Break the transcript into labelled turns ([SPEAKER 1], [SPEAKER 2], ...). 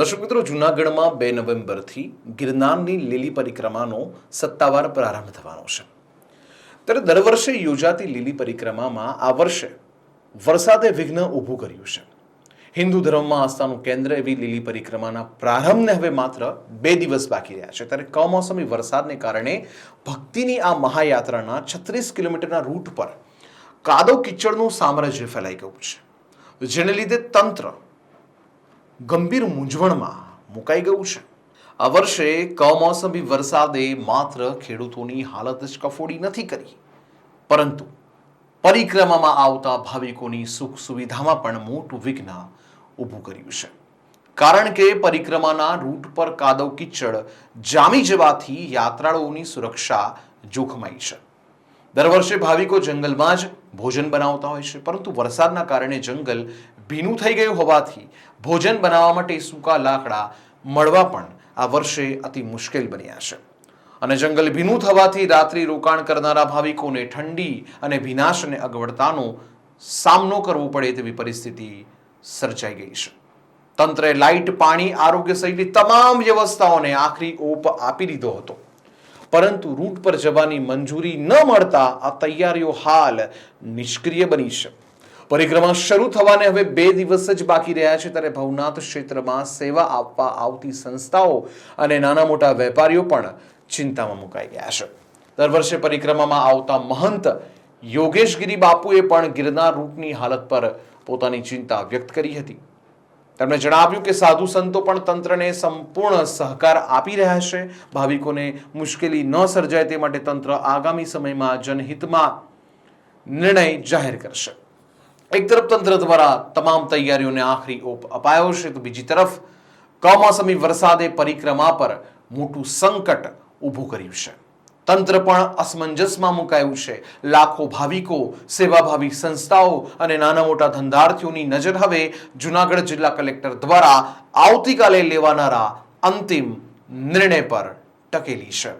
[SPEAKER 1] દર્શક મિત્રો, જૂનાગઢમાં બે નવેમ્બરથી ગિરનારની લીલી પરિક્રમાનો સત્તાવાર પ્રારંભ થવાનો છે. ત્યારે દર વર્ષે યોજાતી લીલી પરિક્રમામાં આ વર્ષે વરસાદે વિઘ્ન ઊભું કર્યું છે. હિન્દુ ધર્મમાં આસ્થાનું કેન્દ્ર એવી લીલી પરિક્રમાના પ્રારંભને હવે માત્ર બે દિવસ બાકી રહ્યા છે. ત્યારે કમોસમી વરસાદને કારણે ભક્તિની આ મહાયાત્રાના છત્રીસ કિલોમીટરના રૂટ પર કાદવ કિચડનું સામ્રાજ્ય ફેલાઈ ગયું છે. જેને લીધે તંત્ર ગંભીર મૂંઝવણમાં મુકાઈ ગયું છે. આ વર્ષે કમોસમી વરસાદે માત્ર ખેડૂતોની હાલત જ કફોડી નથી કરી. પરંતુ પરિક્રમામાં આવતા ભાવિકોની સુખ સુવિધામાં પણ મોટું વિઘ્ન ઊભું કર્યું છે. કારણ કે પરિક્રમાના રૂટ પર કાદવ કિચડ જામી જવાથી યાત્રાળુઓની સુરક્ષા જોખમાઈ છે. દર વર્ષે ભાવિકો જંગલમાં જ ભોજન બનાવતા હોય છે, પરંતુ વરસાદના કારણે જંગલ ભીનું થઈ ગયું હોવાથી ભોજન બનાવવા માટે સૂકા લાકડા મળવા પણ આ વર્ષે અતિ મુશ્કેલ બન્યા છે. અને જંગલ ભીનું થવાથી રાત્રિ રોકાણ કરનારા ભાવિકોને ઠંડી અને ભીનાશને અગવડતાનો સામનો કરવો પડે તેવી પરિસ્થિતિ સર્જાઈ ગઈ છે. તંત્રે લાઇટ, પાણી, આરોગ્ય સહિતની તમામ વ્યવસ્થાઓને આખરી ઓપ આપી દીધો હતો. પરંતુ રૂટ પર જવાની મંજૂરી ન મળતા આ તૈયારીઓ હાલ નિષ્ક્રિય બની છે. પરિક્રમા શરૂ થવાને હવે બે દિવસ જ બાકી રહ્યા છે ત્યારે ભવનાથ ક્ષેત્રમાં સેવા આપવા આવતી સંસ્થાઓ અને નાના મોટા વેપારીઓ પણ ચિંતામાં મુકાઈ ગયા છે. દર વર્ષે પરિક્રમામાં આવતા મહંત યોગેશગીરી બાપુએ પણ ગિરનાર રૂટની હાલત પર પોતાની ચિંતા વ્યક્ત કરી હતી. તેમણે જણાવ્યું કે સાધુ સંતો પણ તંત્રને સંપૂર્ણ સહકાર આપી રહ્યા છે. ભાવિકોને મુશ્કેલી ન સર્જાય તે માટે તંત્ર આગામી સમયમાં જનહિતમાં નિર્ણય જાહેર કરશે. એક તરફ તંત્ર દ્વારા તમામ તૈયારીઓને આખરી ઓપ અપાયો છે, તો બીજી તરફ કમોસમી વરસાદે પરિક્રમા પર મોટું સંકટ ઊભું કર્યું છે. તંત્ર પણ અસમંજસમાં મુકાયું છે. લાખો ભાવિકો, સેવાભાવી સંસ્થાઓ અને નાના મોટા ધંધાર્થીઓની નજર હવે જુનાગઢ જિલ્લા કલેક્ટર દ્વારા આવતીકાલે લેવાનારા અંતિમ નિર્ણય પર ટકેલી છે.